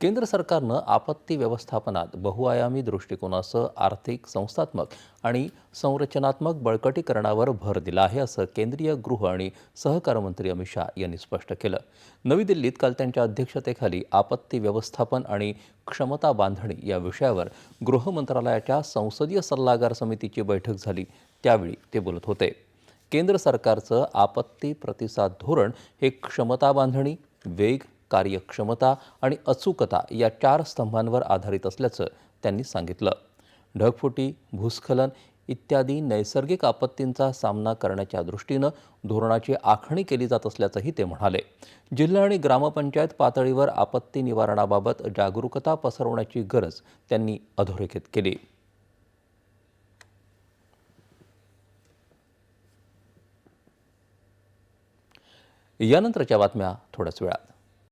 केंद्र सरकारनं आपत्ती व्यवस्थापनात बहुआयामी दृष्टिकोनासह आर्थिक संस्थात्मक आणि संरचनात्मक बळकटीकरणावर भर दिला आहे असं केंद्रीय गृह आणि सहकार मंत्री अमित शाह यांनी स्पष्ट केलं. नवी दिल्लीत काल त्यांच्या अध्यक्षतेखाली आपत्ती व्यवस्थापन आणि क्षमता बांधणी या विषयावर गृह मंत्रालयाच्या संसदीय सल्लागार समितीची बैठक झाली. त्यावेळी ते बोलत होते. केंद्र सरकारचं आपत्ती प्रतिसाद धोरण हे क्षमता बांधणी वेग कार्यक्षमता आणि अचूकता या चार स्तंभांवर आधारित असल्याचं त्यांनी सांगितलं. ढगफुटी भूस्खलन इत्यादी नैसर्गिक आपत्तींचा सामना करण्याच्या दृष्टीनं धोरणाची आखणी केली जात असल्याचंही ते म्हणाले. जिल्हा आणि ग्रामपंचायत पातळीवर आपत्ती निवारणाबाबत जागरूकता पसरवण्याची गरज त्यांनी अधोरेखित केली. यानंतरच्या बातम्या थोड्याच वेळात.